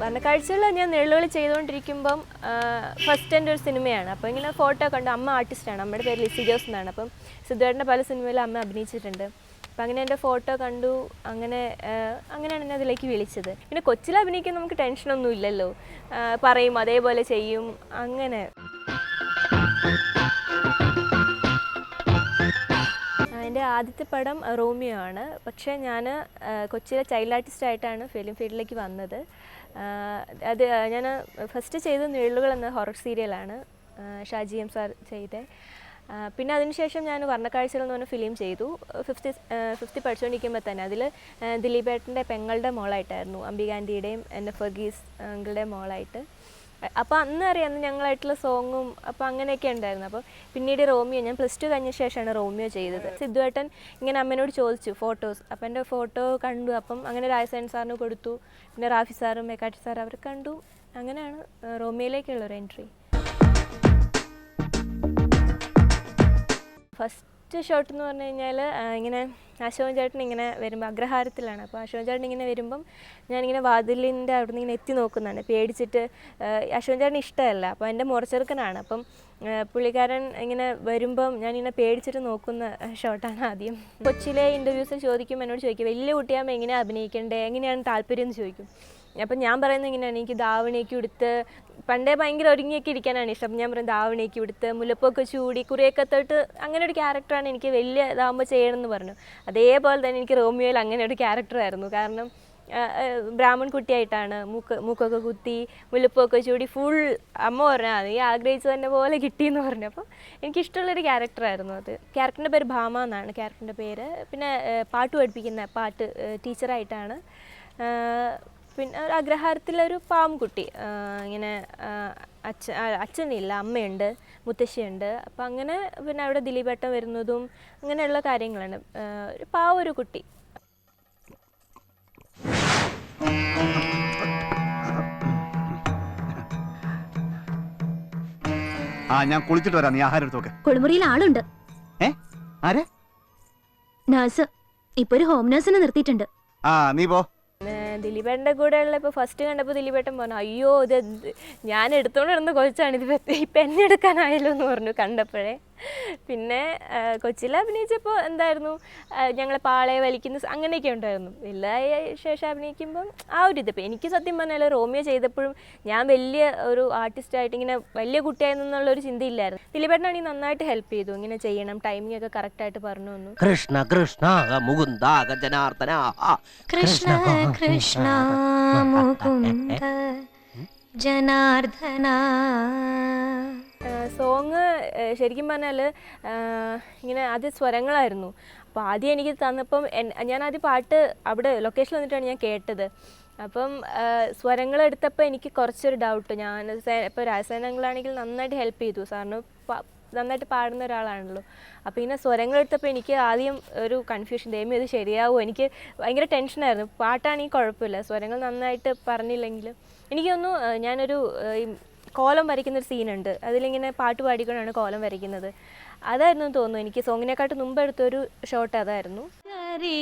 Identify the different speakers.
Speaker 1: വർണക്കാഴ്ചകൾ ഞാൻ നിഴലുകൾ ചെയ്തുകൊണ്ടിരിക്കുമ്പം ഫസ്റ്റ് എന്റെ ഒരു സിനിമയാണ്. അപ്പോൾ ഇങ്ങനെ ഫോട്ടോ കണ്ട് അമ്മ ആർട്ടിസ്റ്റാണ് അമ്മയുടെ പേര് ലിസി ജോസ് എന്നാണ്. അപ്പം സിദ്ധുവേട്ടന്റെ പല സിനിമയിലും അമ്മ അഭിനയിച്ചിട്ടുണ്ട്. അപ്പം അങ്ങനെ എന്റെ ഫോട്ടോ കണ്ടു. അങ്ങനെ അങ്ങനെയാണ് എന്നെ അതിലേക്ക് വിളിച്ചത്. പിന്നെ കൊച്ചിൽ അഭിനയിക്കാൻ നമുക്ക് ടെൻഷനൊന്നും ഇല്ലല്ലോ. പറയും അതേപോലെ ചെയ്യും. അങ്ങനെ. എന്റെ ആദ്യത്തെ പടം റോമിയോ ആണ്. പക്ഷേ ഞാൻ കൊച്ചിയിലെ ചൈൽഡ് ആർട്ടിസ്റ്റ് ആയിട്ടാണ് ഫിലിം ഫീൽഡിലേക്ക് വന്നത്. അത് ഞാൻ ഫസ്റ്റ് ചെയ്ത നീളുകൾ എന്ന ഹൊറർ സീരിയലാണ് ഷാജി എം സാർ ചെയ്തേ. പിന്നെ അതിനുശേഷം ഞാൻ വർണക്കാഴ്ചകൾ എന്ന് പറഞ്ഞ ഫിലിം ചെയ്തു. ഫിഫ്ത്ത് ഫിഫ്ത്ത് പഠിച്ചുകൊണ്ടിരിക്കുമ്പോൾ തന്നെ അതിൽ ദിലീപേട്ടന്റെ പെങ്ങളുടെ മോളായിട്ടായിരുന്നു അംബികാന്തിയുടെയും എന്റെ ഫഗീസ് അങ്കിളുടെ മോളായിട്ട്. അപ്പോൾ അന്ന് അറിയാമെന്ന് ഞങ്ങളായിട്ടുള്ള സോങ്ങും അപ്പോൾ അങ്ങനെയൊക്കെ ഉണ്ടായിരുന്നു. അപ്പോൾ പിന്നീട് റോമിയോ ഞാൻ പ്ലസ് ടു കഴിഞ്ഞ ശേഷമാണ് റോമിയോ ചെയ്തത്. സിദ്ധുവേട്ടൻ ഇങ്ങനെ അമ്മേനോട് ചോദിച്ചു ഫോട്ടോസ്? അപ്പം എന്റെ ഫോട്ടോ കണ്ടു. അപ്പം അങ്ങനെ രാജസേൻ സാറിന് കൊടുത്തു. പിന്നെ റാഫി സാറും മെക്കാട്ടി സാർ അവർ കണ്ടു. അങ്ങനെയാണ് റോമിയോയിലേക്കുള്ളൊരു റോമിയോയിലേക്കുള്ള ഒരു എൻട്രി. ഫസ്റ്റ് ഷോട്ട് എന്ന് പറഞ്ഞു കഴിഞ്ഞാൽ ഇങ്ങനെ അശോകൻ ചേട്ടൻ ഇങ്ങനെ വരുമ്പോൾ അഗ്രഹാരത്തിലാണ്. അപ്പോൾ അശോകൻ ചേട്ടൻ ഇങ്ങനെ വരുമ്പം ഞാനിങ്ങനെ വാതിലിന്റെ അവിടെ നിന്ന് ഇങ്ങനെ എത്തി നോക്കുന്നതാണ്. പേടിച്ചിട്ട് അശോകൻ ചേട്ടൻ ഇഷ്ടമല്ല. അപ്പോൾ എന്റെ മുറച്ചെറുക്കനാണ് അപ്പം പുള്ളിക്കാരൻ ഇങ്ങനെ വരുമ്പം ഞാനിങ്ങനെ പേടിച്ചിട്ട് നോക്കുന്ന ഷോട്ടാണ് ആദ്യം. കൊച്ചിയിലെ ഇന്റർവ്യൂസിൽ ചോദിക്കും എന്നോട് ചോദിക്കും വലിയ കുട്ടിയാകുമ്പോൾ എങ്ങനെയാണ് അഭിനയിക്കേണ്ടത് എങ്ങനെയാണ് താല്പര്യം? എന്ന് ചോദിക്കും. അപ്പം ഞാൻ പറയുന്നത് ഇങ്ങനെയാണ്. എനിക്ക് ദാവണിയൊക്കെ ഉടുത്ത് പണ്ടേ ഭയങ്കര ഒരുങ്ങിയൊക്കെ ഇരിക്കാനാണ് ഇഷ്ടം. ഞാൻ പറയും ദാവണിയൊക്കെ ഉടുത്ത് മുല്ലപ്പൊക്കെ ചൂടി കുറേയൊക്കെ തൊട്ട് അങ്ങനെ ഒരു ക്യാരക്ടറാണ് എനിക്ക് വലിയ ഇതാകുമ്പോൾ ചെയ്യണമെന്ന് പറഞ്ഞു. അതേപോലെ തന്നെ എനിക്ക് റോമിയോയിൽ അങ്ങനെ ഒരു ക്യാരക്ടറായിരുന്നു കാരണം ബ്രാഹ്മൺ കുട്ടിയായിട്ടാണ് മൂക്ക് മൂക്കൊക്കെ കുത്തി മുല്ലപ്പൊക്കെ ചൂടി ഫുൾ അമ്മ പറഞ്ഞാൽ നീ തന്നെ പോലെ കിട്ടിയെന്ന് പറഞ്ഞു. അപ്പോൾ എനിക്കിഷ്ടമുള്ളൊരു ക്യാരക്ടറായിരുന്നു അത്. ക്യാരക്ടറിന്റെ പേര് ഭാമ എന്നാണ്. ക്യാരക്ടറിന്റെ പേര്. പിന്നെ പാട്ട് പഠിപ്പിക്കുന്ന പാട്ട് ടീച്ചറായിട്ടാണ് പിന്നെ ഒരു അഗ്രഹാരത്തിലൊരു പാമ്പുകുട്ടി കുട്ടി. ഇങ്ങനെ അച്ഛൻ അച്ഛ അച്ഛനില്ല അമ്മയുണ്ട് മുത്തശ്ശിയുണ്ട്. അപ്പം അങ്ങനെ പിന്നെ അവിടെ ദിലീപേട്ടൻ വരുന്നതും അങ്ങനെയുള്ള കാര്യങ്ങളാണ്. ഒരു പാവ ഒരു കുട്ടി.
Speaker 2: ആ ഞാൻ കുളിച്ചിട്ട് വരാം. നീ ആഹാരം എടുത്തോക്കെ
Speaker 3: കുളിമുറിയിൽ ആളുണ്ട്.
Speaker 2: ഏ? ആരെ?
Speaker 3: നഴ്സ്. ഇപ്പൊ ഒരു ഹോം നഴ്സിനെ നിർത്തിയിട്ടുണ്ട്.
Speaker 2: ആ നീ പോ.
Speaker 1: ദിലീപേട്ടന്റെ കൂടെ ഉള്ള ഇപ്പോൾ ഫസ്റ്റ് കണ്ടപ്പോൾ ദിലീപേട്ടൻ പറഞ്ഞു അയ്യോ ഇത് ഞാൻ എടുത്തോണ്ടിരുന്ന കൊച്ചാണ് ഇത് ഇപ്പം എന്നെ എടുക്കാനായല്ലോ എന്ന് പറഞ്ഞു കണ്ടപ്പോഴേ. പിന്നെ കൊച്ചിയിൽ അഭിനയിച്ചപ്പോൾ എന്തായിരുന്നു? ഞങ്ങളെ പാളയെ വലിക്കുന്ന അങ്ങനെയൊക്കെ ഉണ്ടായിരുന്നു. വലുതായ ശേഷം അഭിനയിക്കുമ്പം ആ ഒരു ഇത്. ഇപ്പം എനിക്ക് സത്യം പറഞ്ഞാൽ റോമിയോ ചെയ്തപ്പോഴും ഞാൻ വലിയ ഒരു ആർട്ടിസ്റ്റായിട്ട് ഇങ്ങനെ വലിയ കുട്ടിയായിരുന്നുള്ളൊരു ചിന്തയില്ലായിരുന്നു. ദിലീപേട്ടനാണെങ്കിൽ നന്നായിട്ട് ഹെൽപ്പ് ചെയ്തു. ഇങ്ങനെ ചെയ്യണം ടൈമിംഗ് ഒക്കെ കറക്റ്റായിട്ട് പറഞ്ഞു തന്നു.
Speaker 4: കൃഷ്ണ കൃഷ്ണ മുകുന്ദ ജനാർദ്ദന
Speaker 3: കൃഷ്ണ കൃഷ്ണ മുകുന്ദ ജനാർദ്ദന.
Speaker 1: സോങ് ശരിക്കും പറഞ്ഞാൽ ഇങ്ങനെ ആദ്യം സ്വരങ്ങളായിരുന്നു. അപ്പോൾ ആദ്യം എനിക്ക് തന്നപ്പം ഞാൻ ആദ്യം പാട്ട് അവിടെ ലൊക്കേഷൻ വന്നിട്ടാണ് ഞാൻ കേട്ടത്. അപ്പം സ്വരങ്ങൾ എടുത്തപ്പോൾ എനിക്ക് കുറച്ചൊരു ഡൗട്ട് ഞാൻ ഇപ്പോൾ രാജസേനങ്ങളാണെങ്കിൽ നന്നായിട്ട് ഹെൽപ്പ് ചെയ്തു. സാറിന് നന്നായിട്ട് പാടുന്ന ഒരാളാണല്ലോ. അപ്പോൾ ഇങ്ങനെ സ്വരങ്ങൾ എടുത്തപ്പോൾ എനിക്ക് ആദ്യം ഒരു കൺഫ്യൂഷൻ ദൈവം ഇത് ശരിയാവുമോ എനിക്ക് ഭയങ്കര ടെൻഷനായിരുന്നു പാട്ടാണെങ്കിൽ കുഴപ്പമില്ല. സ്വരങ്ങൾ നന്നായിട്ട് പറഞ്ഞില്ലെങ്കിൽ എനിക്കൊന്നു ഞാനൊരു കോലം വരയ്ക്കുന്ന ഒരു സീനുണ്ട്. അതിലിങ്ങനെ പാട്ട് പാടിക്കൊണ്ടാണ് കോലം വരയ്ക്കുന്നത്. അതായിരുന്നു എന്ന് തോന്നുന്നു എനിക്ക്. സോങ്ങിനെക്കാട്ട് മുമ്പ് എടുത്തൊരു ഷോട്ട് അതായിരുന്നു.
Speaker 3: ഗരി